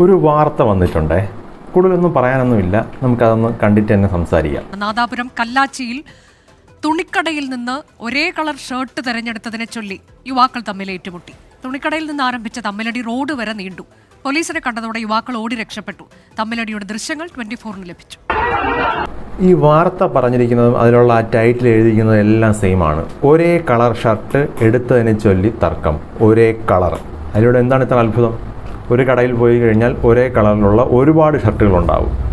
ഒരു വാർത്ത വന്നിട്ടുണ്ടേ. കൂടുതലൊന്നും പറയാനൊന്നുമില്ല. നമുക്കതൊന്ന് കണ്ടിട്ട് തന്നെ സംസാരിക്കാം. നാദാപുരം കല്ലാച്ചിയിൽ തുണിക്കടയിൽ നിന്ന് ഒരേ കളർ ഷർട്ട് തെരഞ്ഞെടുത്തതിനെ ചൊല്ലി യുവാക്കൾ തമ്മിൽ ഏറ്റുമുട്ടി. തുണിക്കടയിൽ നിന്ന് ആരംഭിച്ച തമ്മിലടി റോഡ് വരെ നീണ്ടു. പോലീസിനെ കണ്ടതോടെ യുവാക്കൾ ഓടി രക്ഷപ്പെട്ടു. തമ്മിലടിയുടെ ദൃശ്യങ്ങൾ ട്വന്റി ഫോറിന് ലഭിച്ചു. ഈ വാർത്ത പറഞ്ഞിരിക്കുന്നതും അതിലുള്ള ആ ടൈറ്റിൽ എഴുതിയിരിക്കുന്നതും എല്ലാം സെയിം ആണ്. ഒരേ കളർ ഷർട്ട് എടുത്തതിനെ ചൊല്ലി തർക്കം. ഒരേ കളർ. അതിലൂടെ എന്താണ് ഇത്ര അത്ഭുതം? ഒരു കടയിൽ പോയി കഴിഞ്ഞാൽ ഒരേ കളറിലുള്ള ഒരുപാട് ഷർട്ടുകളുണ്ടാവും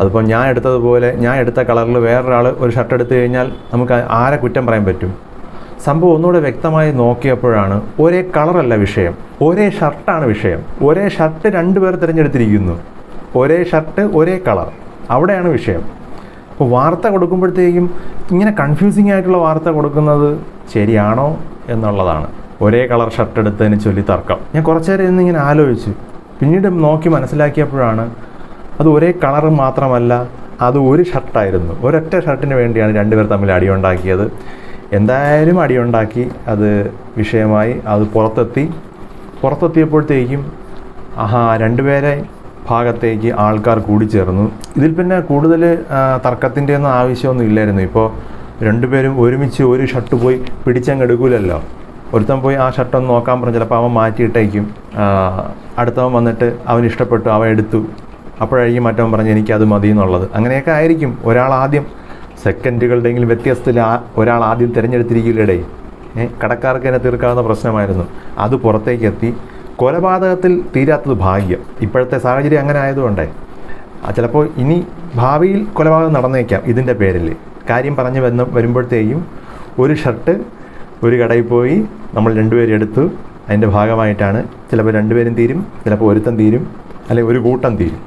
അതിപ്പോൾ ഞാൻ എടുത്തതുപോലെ ഞാൻ എടുത്ത കളറിൽ വേറൊരാൾ ഒരു ഷർട്ട് എടുത്തു കഴിഞ്ഞാൽ നമുക്ക് ആരെ കുറ്റം പറയാൻ പറ്റും? സംഭവം ഒന്നുകൂടെ വ്യക്തമായി നോക്കിയപ്പോഴാണ് ഒരേ കളറല്ല വിഷയം. ഒരേ ഷർട്ടാണ് വിഷയം. ഒരേ ഷർട്ട് രണ്ടുപേർ തിരഞ്ഞെടുത്തിരിക്കുന്നു. ഒരേ ഷർട്ട് ഒരേ കളർ. അവിടെയാണ് വിഷയം. അപ്പോൾ വാർത്ത കൊടുക്കുമ്പോഴത്തേക്കും ഇങ്ങനെ കൺഫ്യൂസിങ് ആയിട്ടുള്ള വാർത്ത കൊടുക്കുന്നത് ശരിയാണോ എന്നുള്ളതാണ്. ഒരേ കളർ ഷർട്ട് എടുത്തതിന് ചൊല്ലി തർക്കം. ഞാൻ കുറച്ചു നേരം ഇന്നിങ്ങനെ ആലോചിച്ചു. പിന്നീട് നോക്കി മനസ്സിലാക്കിയപ്പോഴാണ് അത് ഒരേ കളർ മാത്രമല്ല അത് ഒരു ഷർട്ടായിരുന്നു ഒരൊറ്റ ഷർട്ടിന് വേണ്ടിയാണ് രണ്ടുപേർ തമ്മിൽ അടിയുണ്ടാക്കിയത് എന്തായാലും അടിയുണ്ടാക്കി അത് വിഷയമായി അത് പുറത്തെത്തി. പുറത്തെത്തിയപ്പോഴത്തേക്കും ആഹാ രണ്ടുപേരെ ഭാഗത്തേക്ക് ആൾക്കാർ കൂടിച്ചേർന്നു ഇതിൽ പിന്നെ കൂടുതൽ തർക്കത്തിന്റെ ഒന്നും ആവശ്യമൊന്നും ഇല്ലായിരുന്നു. ഇപ്പോൾ രണ്ടുപേരും ഒരുമിച്ച് ഒരു ഷർട്ട് പോയി പിടിച്ചങ്ങ് എടുക്കൂലല്ലോ. ഒരുത്തൻ പോയി ആ ഷർട്ടൊന്ന് നോക്കാൻ പറഞ്ഞു. ചിലപ്പോൾ അവൻ മാറ്റിയിട്ടേക്കും. അടുത്തവൻ വന്നിട്ട് അവൻ ഇഷ്ടപ്പെട്ടു അവൻ എടുത്തു. അപ്പോഴായിരിക്കും മറ്റവൻ പറഞ്ഞു എനിക്കത് മതി എന്നുള്ളത്. അങ്ങനെയൊക്കെ ആയിരിക്കും. ഒരാൾ ആദ്യം സെക്കൻഡുകളുടെയെങ്കിലും വ്യത്യസ്തത്തിൽ ഒരാൾ ആദ്യം തിരഞ്ഞെടുത്തിരിക്കില്ലടേ കടക്കാർക്ക് തന്നെ തീർക്കാവുന്ന പ്രശ്നമായിരുന്നു. അത് പുറത്തേക്ക് എത്തി കൊലപാതകത്തിൽ തീരാത്തത് ഭാഗ്യം. ഇപ്പോഴത്തെ സാഹചര്യം അങ്ങനെ ആയതുകൊണ്ടേ. ചിലപ്പോൾ ഇനി ഭാവിയിൽ കൊലപാതകം നടന്നേക്കാം ഇതിന്റെ പേരിൽ കാര്യം പറഞ്ഞു വന്ന് വരുമ്പോഴത്തേക്കും ഒരു ഷർട്ട് ഒരു കടയിൽ പോയി നമ്മൾ രണ്ടുപേരും എടുത്തു അതിന്റെ ഭാഗമായിട്ടാണ് ചിലപ്പോൾ രണ്ടുപേരും തീരും ചിലപ്പോൾ ഒരുത്തം തീരും അല്ലെങ്കിൽ ഒരു കൂട്ടം തീരും.